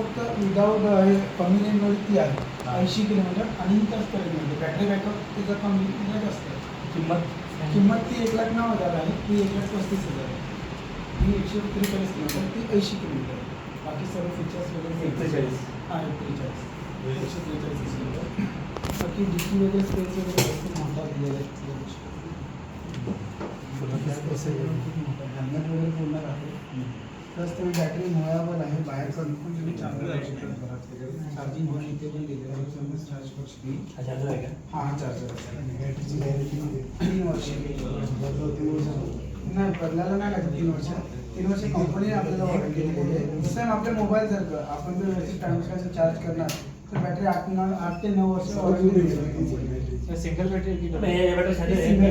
फक्त विदाऊट हे कमी रेंजमध्ये ती. आहे. ऐंशी किलोमीटर आणि त्याच रेंजमध्ये बॅटरी बॅकअप तिचा कमी तिचा जास्त. आहे किंमत? किंमत ती एक लाख नऊ हजार आहे. ती एक लाख पस्तीस हजार आहे. ही एकशे त्रेचाळीस किलोमीटर ती ऐंशी किलोमीटर आहे. बाकी सर्व फीचर्स वगैरे एक्केचाळीस. हां त्रेचाळीस. एकशे त्रेचाळीस किलोमीटर. बाकी डिकी वगैरे स्पेस वगैरे भरपूर मोठा दिलेला आहे. हेल्मेट वगैरे पूर्ण आहे प्लस तुम्ही बॅटरी मुळावर आहे बाहेर पण पण तुम्ही चार्जर लावू घरात वगैरे चार्जिंग होऊन इथे पण दिलेलं आहे तुम्ही चार्ज करू शकता हा चार्जर आहे का हा हा। चार्जर तीन वर्ष नाही बदलायला नाही लागत तीन वर्ष तीन वर्ष कंपनीने आपल्याला वॉरंटी दिलेली आहे सेम आपल्या मोबाईल सारखं आपण जर व्यवस्थित टाइमस्कायचं चार्ज करणार तर बॅटरी आठ नऊ आठ ते नऊ वर्ष वॉरंटी दिलेली सिंगल बॅटरी या बॅटरी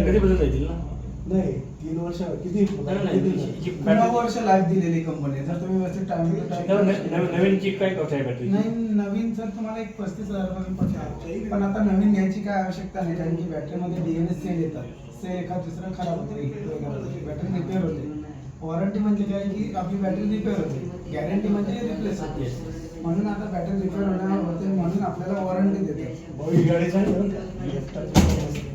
ते बदलता येतील ना। नाही तीन वर्ष किती? नाही, नाही, किती? ही नऊ वर्ष लाईफ दिलेली कंपनी जर तुम्ही व्यवस्थित टाइम टू नवीन- नवीन काय कॉस्ट आहे बॅटरी नाही नवीन सर तुम्हाला एक पस्तीस हजारपर्यंत पडते पण आता नवीन घ्यायची काय आवश्यकता नाही कारण की बॅटरीमध्ये डीएनएस सेल येतात. सेल एका दुसरं खराब होते बॅटरी रिपेअर होते. वॉरंटी म्हणजे काय? की आपली बॅटरी रिपेअर होते. गॅरंटी म्हणजे रिप्लेस होते. म्हणून आता बॅटरी रिपेअर होण्यावर होते म्हणून आपल्याला वॉरंटी भाऊ ही गाडी चांगली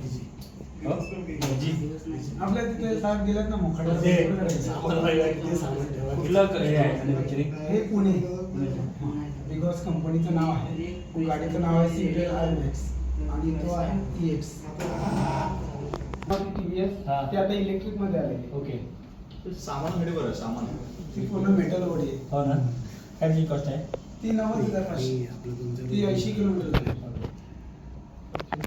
आपल्या तिथे साहेब गेलेत ना क- हे हे पुणे. बिकॉज कंपनीचं नाव आहे. गाडीचं नाव आहे आय मॅक्स आणि तो आहे E X T V S हा. ते आता इलेक्ट्रिकमध्ये आलेली. ओके. सामानकडे बरं सामान. ती पूर्ण मेटल बॉडी आहे. हो ना. काय त्याची कॉस्ट आहे? ती नव्वद हजार पाचशे. आपलं तुमचं ती ऐंशी किलोमीटर